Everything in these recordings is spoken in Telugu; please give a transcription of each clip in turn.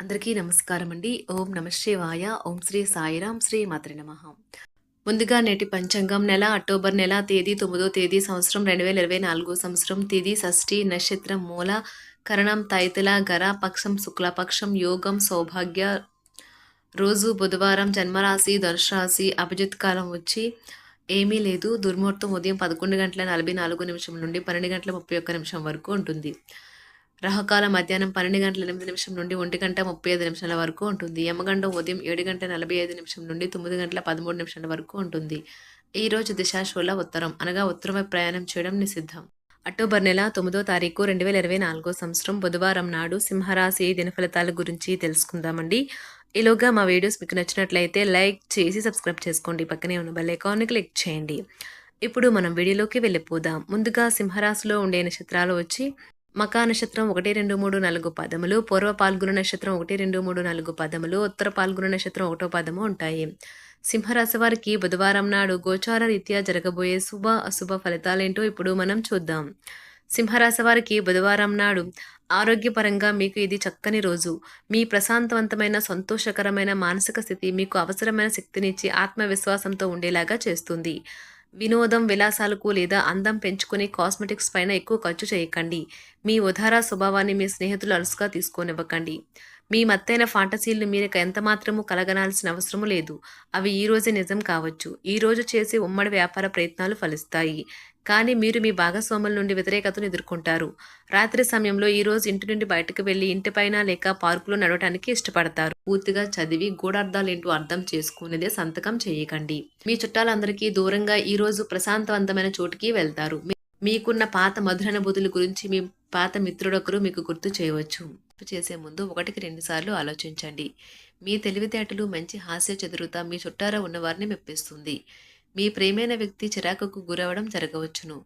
అందరికీ నమస్కారం అండి ఓం నమశివాయ ఓం శ్రీ సాయిరాం శ్రీ మాత్రి నమ. ముందుగా నేటి పంచాంగం నెల అక్టోబర్ నెల తేదీ తొమ్మిదో తేదీ సంవత్సరం రెండు వేల ఇరవై నాలుగో సంవత్సరం తేదీ షష్ఠి నక్షత్రం మూల కరణం తైతుల గర పక్షం శుక్లపక్షం యోగం సౌభాగ్య రోజు బుధవారం జన్మరాశి ధనురాశి అభిజిత్ కాలం వచ్చి ఏమీ లేదు. దుర్ముహూర్తం ఉదయం పదకొండు గంటల నలభై నాలుగు నిమిషం నుండి పన్నెండు గంటల ముప్పై ఒక్క నిమిషం వరకు ఉంటుంది. రహకాల మధ్యాహ్నం పన్నెండు గంటల ఎనిమిది నిమిషం నుండి ఒంటి గంట ముప్పై ఐదు నిమిషాల వరకు ఉంటుంది. యమగండ ఉదయం ఏడు గంటల నలభై ఐదు నిమిషం నుండి తొమ్మిది గంటల పదమూడు నిమిషాల వరకు ఉంటుంది. ఈ రోజు దిశాశూల ఉత్తరం. అనగా ఉత్తరం వైపు ప్రయాణం చేయడం నిషిద్ధం. అక్టోబర్ నెల తొమ్మిదో తారీఖు రెండు వేల ఇరవై నాలుగో సంవత్సరం బుధవారం నాడు సింహరాశి దినఫలితాల గురించి తెలుసుకుందామండి. ఈలోగా మా వీడియోస్ మీకు నచ్చినట్లయితే లైక్ చేసి సబ్స్క్రైబ్ చేసుకోండి. పక్కనే ఉన్న బెల్ ఐకాన్ని క్లిక్ చేయండి. ఇప్పుడు మనం వీడియోలోకి వెళ్ళిపోదాం. ముందుగా సింహరాశిలో ఉండే నక్షత్రాలు వచ్చి మకా నక్షత్రం ఒకటి రెండు మూడు నాలుగు పదములు పూర్వ పాల్గొన నక్షత్రం ఒకటి రెండు మూడు నాలుగు పదములు ఉత్తర పాల్గొన నక్షత్రం ఒకటో పదము ఉంటాయి. సింహరాశి వారికి బుధవారం నాడు గోచార రీత్యా జరగబోయే శుభ అశుభ ఫలితాలేంటో ఇప్పుడు మనం చూద్దాం. సింహరాశి వారికి బుధవారం నాడు ఆరోగ్యపరంగా మీకు ఇది చక్కని రోజు. మీ ప్రశాంతవంతమైన సంతోషకరమైన మానసిక స్థితి మీకు అవసరమైన శక్తినిచ్చి ఆత్మవిశ్వాసంతో ఉండేలాగా చేస్తుంది. వినోదం విలాసాలకు లేదా అందం పెంచుకునే కాస్మెటిక్స్ పైన ఎక్కువ ఖర్చు చేయకండి. మీ ఉదార స్వభావాన్ని మీ స్నేహితులు అలసుగా తీసుకోనివ్వకండి. మీ మత్తైన ఫాంటసీలను మీరు ఎంత మాత్రము కలగనాల్సిన అవసరం లేదు. అవి ఈరోజే నిజం కావచ్చు. ఈరోజు చేసే ఉమ్మడి వ్యాపార ప్రయత్నాలు ఫలిస్తాయి. కానీ మీరు మీ భాగస్వాముల నుండి వ్యతిరేకతను ఎదుర్కొంటారు. రాత్రి సమయంలో ఈ రోజు ఇంటి నుండి బయటకు వెళ్ళి ఇంటిపైన లేక పార్కులో నడవటానికి ఇష్టపడతారు. పూర్తిగా చదివి గూఢార్థాలు ఏంటో అర్థం చేసుకునేదే సంతకం చేయకండి. మీ చుట్టాలందరికీ దూరంగా ఈ రోజు ప్రశాంతవంతమైన చోటుకి వెళ్తారు. మీకున్న పాత మధురానుభూతుల గురించి మీ పాత మిత్రుడొకరు మీకు గుర్తు చేయవచ్చు. చేసే ముందు ఒకటికి రెండు సార్లు ఆలోచించండి. మీ తెలివితేటలు మంచి హాస్య చతురత మీ చుట్టారా ఉన్నవారిని మెప్పిస్తుంది. మీ ప్రేమైన వ్యక్తి చిరాకుకు గురవడం జరగవచ్చును.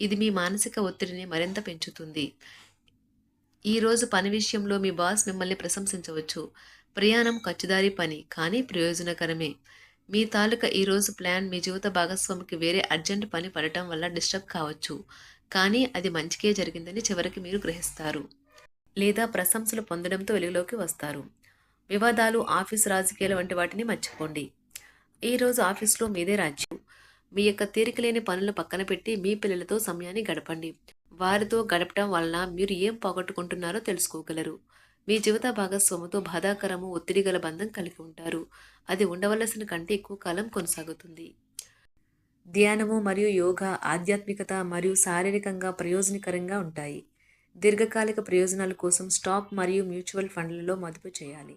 ఇది మీ మానసిక ఒత్తిడిని మరింత పెంచుతుంది. ఈరోజు పని విషయంలో మీ బాస్ మిమ్మల్ని ప్రశంసించవచ్చు. ప్రయాణం ఖర్చుదారి పని కానీ ప్రయోజనకరమే. మీ తాలూకా ఈరోజు ప్లాన్ మీ జీవిత భాగస్వామికి వేరే అర్జెంట్ పని పడటం వల్ల డిస్టర్బ్ కావచ్చు. కానీ అది మంచికే జరిగిందని చివరికి మీరు గ్రహిస్తారు. లేదా ప్రశంసలు పొందడంతో వెలుగులోకి వస్తారు. వివాదాలు ఆఫీస్ రాజకీయాలు వంటి వాటిని మర్చిపోండి. ఈ రోజు ఆఫీస్లో మీదే రాజ్యం. మీ యొక్క తీరికలేని పనులు పక్కన పెట్టి మీ పిల్లలతో సమయాన్ని గడపండి. వారితో గడపడం వలన మీరు ఏం పోగొట్టుకుంటున్నారో తెలుసుకోగలరు. మీ జీవిత భాగస్వామితో బాధాకరము ఒత్తిడి గల బంధం కలిగి ఉంటారు. అది ఉండవలసిన కంటే ఎక్కువ కాలం కొనసాగుతుంది. ధ్యానము మరియు యోగా ఆధ్యాత్మికత మరియు శారీరకంగా ప్రయోజనకరంగా ఉంటాయి. దీర్ఘకాలిక ప్రయోజనాల కోసం స్టాక్ మరియు మ్యూచువల్ ఫండ్లలో మదుపు చేయాలి.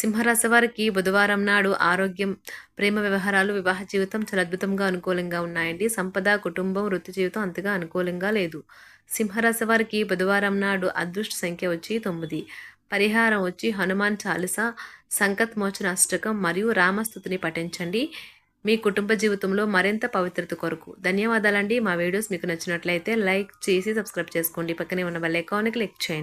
సింహరాశి వారికి బుధవారం నాడు ఆరోగ్యం ప్రేమ వ్యవహారాలు వివాహ జీవితం చాలా అద్భుతంగా అనుకూలంగా ఉన్నాయండి. సంపద కుటుంబం వృత్తి జీవితం అంతగా అనుకూలంగా లేదు. సింహరాశి వారికి బుధవారం నాడు అదృష్ట సంఖ్య వచ్చి తొమ్మిది. పరిహారం వచ్చి హనుమాన్ చాలీసా సంకత్ మోచన అష్టకం మరియు రామస్థుతిని పఠించండి. మీ కుటుంబ జీవితంలో మరింత పవిత్రత కొరకు. ధన్యవాదాలండి. మా వీడియోస్ మీకు నచ్చినట్లయితే లైక్ చేసి సబ్స్క్రైబ్ చేసుకోండి. పక్కనే ఉన్న బెల్ ఐకాన్ని క్లిక్ చేయండి.